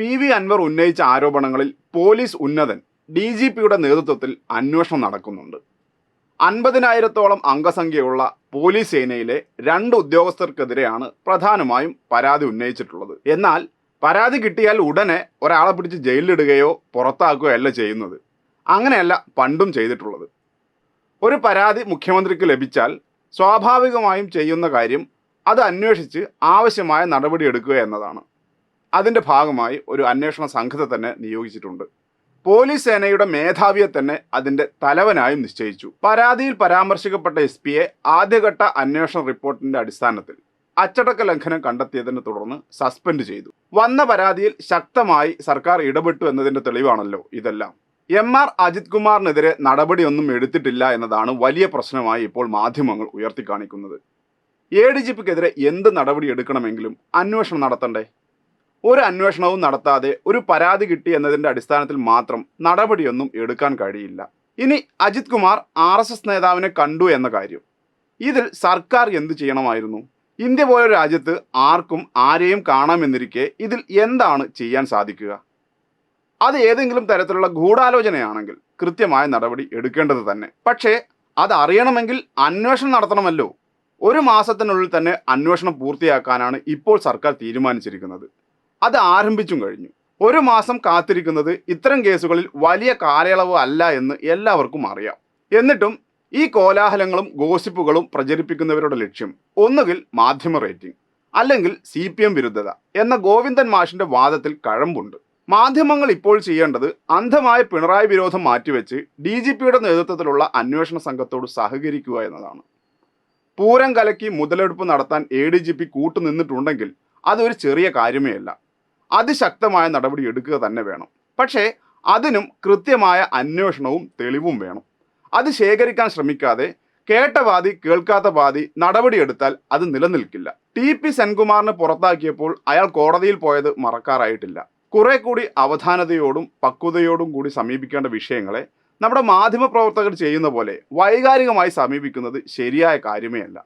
P V Anwar ഉന്നയിച്ച ആരോപണങ്ങളിൽ police ഉന്നതൻ D G പിയുടെ നേതൃത്വത്തിൽ അന്വേഷണം നടക്കുന്നുണ്ട്. അൻപതിനായിരത്തോളം അംഗസംഖ്യയുള്ള പോലീസ് സേനയിലെ രണ്ട് ഉദ്യോഗസ്ഥർക്കെതിരെയാണ് പ്രധാനമായും പരാതി ഉന്നയിച്ചിട്ടുള്ളത്. എന്നാൽ പരാതി കിട്ടിയാൽ ഉടനെ ഒരാളെ പിടിച്ച് ജയിലിലിടുകയോ പുറത്താക്കുകയോ അല്ല ചെയ്യുന്നത്. അങ്ങനെയല്ല പണ്ടും ചെയ്തിട്ടുള്ളത്. ഒരു പരാതി മുഖ്യമന്ത്രിക്ക് ലഭിച്ചാൽ സ്വാഭാവികമായും ചെയ്യുന്ന കാര്യം അത് അന്വേഷിച്ച് ആവശ്യമായ നടപടിയെടുക്കുക എന്നതാണ്. അതിന്റെ ഭാഗമായി ഒരു അന്വേഷണ സംഘത്തെ തന്നെ നിയോഗിച്ചിട്ടുണ്ട്. പോലീസ് സേനയുടെ മേധാവിയെ തന്നെ അതിന്റെ തലവനായും നിശ്ചയിച്ചു. പരാതിയിൽ പരാമർശിക്കപ്പെട്ട എസ് പിയെ ആദ്യഘട്ട അന്വേഷണ റിപ്പോർട്ടിന്റെ അടിസ്ഥാനത്തിൽ അച്ചടക്ക ലംഘനം കണ്ടെത്തിയതിനെ തുടർന്ന് സസ്പെൻഡ് ചെയ്തു. വന്ന പരാതിയിൽ ശക്തമായി സർക്കാർ ഇടപെട്ടു എന്നതിന്റെ തെളിവാണല്ലോ ഇതെല്ലാം. എം ആർ അജിത് കുമാറിനെതിരെ നടപടിയൊന്നും എടുത്തിട്ടില്ല എന്നതാണ് വലിയ പ്രശ്നമായി ഇപ്പോൾ മാധ്യമങ്ങൾ ഉയർത്തിക്കാണിക്കുന്നത്. എ ഡി ജി പിക്കെതിരെ എന്ത് നടപടി എടുക്കണമെങ്കിലും അന്വേഷണം നടത്തണ്ടേ? ഒരു അന്വേഷണവും നടത്താതെ ഒരു പരാതി കിട്ടി എന്നതിന്റെ അടിസ്ഥാനത്തിൽ മാത്രം നടപടിയൊന്നും എടുക്കാൻ കഴിയില്ല. ഇനി Ajith Kumar R S S നേതാവിനെ കണ്ടു എന്ന കാര്യം. ഇതിൽ സർക്കാർ എന്ത് ചെയ്യണമായിരുന്നു? ഇന്ത്യ പോലെ രാജ്യത്ത് ആർക്കും ആരെയും കാണാമെന്നിരിക്കെ ഇതിൽ എന്താണ് ചെയ്യാൻ സാധിക്കുക? അത് ഏതെങ്കിലും തരത്തിലുള്ള ഗൂഢാലോചനയാണെങ്കിൽ കൃത്യമായ നടപടി എടുക്കേണ്ടത് തന്നെ. പക്ഷേ അത് അറിയണമെങ്കിൽ അന്വേഷണം നടത്തണമല്ലോ. ഒരു മാസത്തിനുള്ളിൽ തന്നെ അന്വേഷണം പൂർത്തിയാക്കാനാണ് ഇപ്പോൾ സർക്കാർ തീരുമാനിച്ചിരിക്കുന്നത്. അത് ആരംഭിച്ചും കഴിഞ്ഞു. ഒരു മാസം കാത്തിരിക്കുന്നത് ഇത്തരം കേസുകളിൽ വലിയ കാലയളവ് അല്ല എന്ന് എല്ലാവർക്കും അറിയാം. എന്നിട്ടും ഈ കോലാഹലങ്ങളും ഗോസിപ്പുകളും പ്രചരിപ്പിക്കുന്നവരുടെ ലക്ഷ്യം ഒന്നുകിൽ മാധ്യമ റേറ്റിംഗ് അല്ലെങ്കിൽ സി പി എം വിരുദ്ധത എന്ന ഗോവിന്ദൻ മാഷിന്റെ വാദത്തിൽ കഴമ്പുണ്ട്. മാധ്യമങ്ങൾ ഇപ്പോൾ ചെയ്യേണ്ടത് അന്ധമായ പിണറായി വിരോധം മാറ്റിവെച്ച് ഡി ജി പിയുടെ നേതൃത്വത്തിലുള്ള അന്വേഷണ സംഘത്തോട് സഹകരിക്കുക എന്നതാണ്. പൂരം കലക്കി മുതലെടുപ്പ് നടത്താൻ എ ഡി ജി പി കൂട്ടുനിന്നിട്ടുണ്ടെങ്കിൽ അതൊരു ചെറിയ കാര്യമേ അല്ല അതിശക്തമായ നടപടി എടുക്കുക തന്നെ വേണം. പക്ഷേ അതിനും കൃത്യമായ അന്വേഷണവും തെളിവും വേണം. അത് ശേഖരിക്കാൻ ശ്രമിക്കാതെ കേട്ട വാദി കേൾക്കാത്ത വാദി നടപടിയെടുത്താൽ അത് നിലനിൽക്കില്ല. ടി. പി. സെൻകുമാറിനെ പുറത്താക്കിയപ്പോൾ അയാൾ കോടതിയിൽ പോയത് മറക്കാറായിട്ടില്ല. കുറെ കൂടി അവധാനതയോടും പക്വതയോടും കൂടി സമീപിക്കേണ്ട വിഷയങ്ങളെ നമ്മുടെ മാധ്യമപ്രവർത്തകർ ചെയ്യുന്ന പോലെ വൈകാരികമായി സമീപിക്കുന്നത് ശരിയായ കാര്യമേ അല്ല